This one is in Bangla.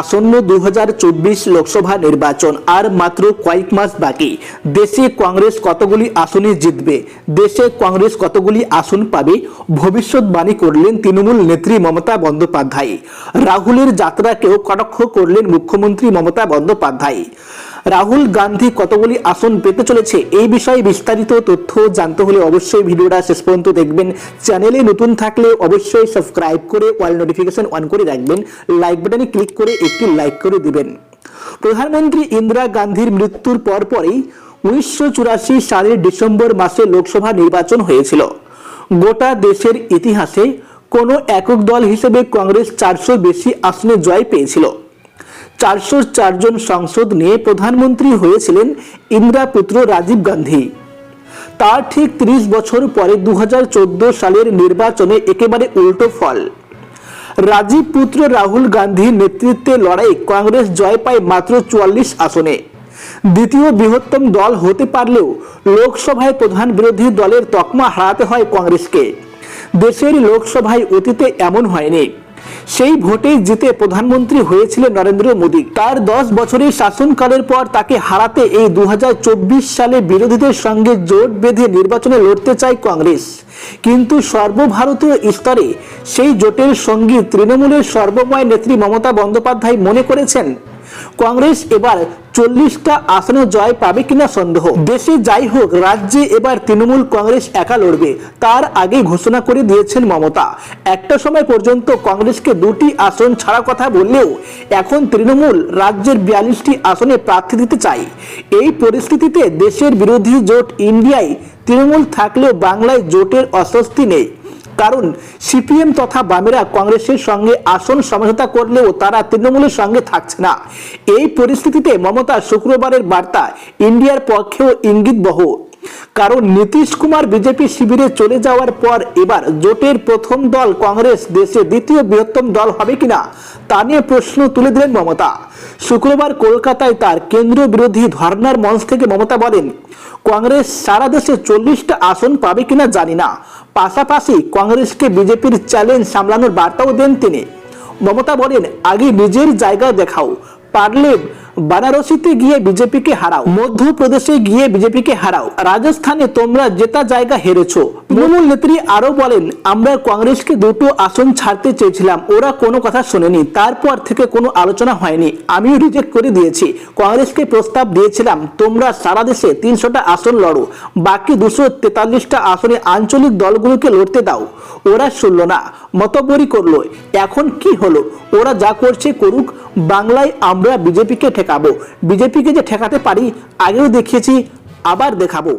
আসন্ন দুহাজার চব্বিশ লোকসভা নির্বাচন আর মাত্র কয়েক মাস বাকি। দেশে কংগ্রেস কতগুলি আসনে জিতবে? দেশে কংগ্রেস কতগুলি আসন পাবে? ভবিষ্যৎবাণী করলেন তৃণমূল নেত্রী মমতা বন্দ্যোপাধ্যায়। রাহুলের যাত্রাকেও কটাক্ষ করলেন মুখ্যমন্ত্রী মমতা বন্দ্যোপাধ্যায়। রাহুল গান্ধী কতগুলি আসন পেতে চলেছে এই বিষয়ে বিস্তারিত তথ্য জানতে হলে অবশ্যই ভিডিওটা শেষ পর্যন্ত দেখবেন। চ্যানেলে নতুন থাকলে অবশ্যই সাবস্ক্রাইব করে অল নোটিফিকেশন অন করে রাখবেন। লাইক বাটনে ক্লিক করে একটি লাইক করে দিবেন। প্রধানমন্ত্রী ইন্দিরা গান্ধীর মৃত্যুর পরপরই উনিশশো চুরাশি সালের ডিসেম্বর মাসে লোকসভা নির্বাচন হয়েছিল। গোটা দেশের ইতিহাসে কোনো একক দল হিসেবে কংগ্রেস চারশো বেশি আসনে জয় পেয়েছিল। চারশো চারজন সংসদ নিয়ে প্রধানমন্ত্রী হয়েছিলেন ইন্দিরা পুত্র রাজীব গান্ধী। তার ঠিক ত্রিশ বছর পরে দু হাজার চোদ্দ সালের নির্বাচনে একেবারে উল্টো ফল। রাজীব পুত্র রাহুল গান্ধীর নেতৃত্বে লড়াই কংগ্রেস জয় পায় মাত্র চুয়াল্লিশ আসনে। দ্বিতীয় বৃহত্তম দল হতে পারলেও লোকসভায় প্রধান বিরোধী দলের তকমা হারাতে হয় কংগ্রেসকে। দেশের লোকসভায় অতীতে এমন হয়নি। সেই ভোটে জিতে প্রধানমন্ত্রী হয়েছিলেন নরেন্দ্র মোদী। তার দশ বছরের শাসনকালের পর তাকে হারাতে এই দু হাজার চব্বিশ সালে বিরোধীদের সঙ্গে জোট বেঁধে নির্বাচনে লড়তে চায় কংগ্রেস। কিন্তু সর্বভারতীয় স্তরে সেই জোটের সঙ্গী তৃণমূলের সর্বময় নেত্রী মমতা বন্দ্যোপাধ্যায় মনে করেছেন কংগ্রেস এবার চল্লিশটা আসনে জয় পাবে কিনা সন্দেহ। দেশে যাই হোক, রাজ্যে এবার তৃণমূল কংগ্রেস একা লড়বে, তার আগে ঘোষণা করে দিয়েছেন মমতা। একটা সময় পর্যন্ত কংগ্রেসকে দুটি আসন ছাড়া কথা বললেও এখন তৃণমূল রাজ্যের বিয়াল্লিশটি আসনে প্রার্থী দিতে চাই এই পরিস্থিতিতে দেশের বিরোধী জোট ইন্ডিয়ায় তৃণমূল থাকলেও বাংলায় জোটের অস্বস্তি নেই। কারণ সিপিএম তথা বামেরা কংগ্রেসের সঙ্গে আসন সমঝোতা করলেও তারা তৃণমূলের সঙ্গে থাকছে না। এই পরিস্থিতিতে মমতা শুক্রবারের বার্তা, ইন্ডিয়ার পক্ষেও ইঙ্গিত বহ কারণ নীতিশ কুমার বিজেপি শিবিরে চলে যাওয়ার পর এবার জোটের প্রথম দল কংগ্রেস দেশে দ্বিতীয় বৃহত্তম দল হবে কিনা তা নিয়ে প্রশ্ন তুলে দিলেন মমতা। শুক্রবার কলকাতায় তার কেন্দ্রীয় বিরোধী ধর্নার মঞ্চ থেকে মমতা বলেন, কংগ্রেস সারা দেশে চল্লিশটা আসন পাবে কিনা জানি না। পাশাপাশি কংগ্রেসকে বিজেপির চ্যালেঞ্জ সামলানোর বার্তাও দেন তিনি। মমতা বলেন, আগে নিজের জায়গা দেখাও। পারলে বানারসিতে গিয়ে বিজেপিকে হারাও। মধ্যপ্রদেশে গিয়ে বিজেপিকে হারাও। রাজস্থানে তোমরা জেতা জায়গা হেরেছো। তৃণমূল নেত্রী আরও বলেন, আমরা কংগ্রেসকে দুটো আসন ছাড়তে চেয়েছিলাম। ওরা কোনো কথা শোনেনি। তারপর থেকে কোনো আলোচনা হয়নি। আমিও রিজেক্ট করে দিয়েছি। কংগ্রেসকে প্রস্তাব দিয়েছিলাম, তোমরা সারা দেশে তিনশোটা আসন লড়ো। বাকি দুশো তেতাল্লিশটা আসনে আঞ্চলিক দলগুলোকে লড়তে দাও। ওরা শুনল না মতবরি করল। এখন কি হলো? ওরা যা করছে করুক। বাংলায় আমরা বিজেপিকে ঠেকাবো বিজেপিকে যে ঠেকাতে পারি আগেও দেখিয়েছি আবার দেখাবো।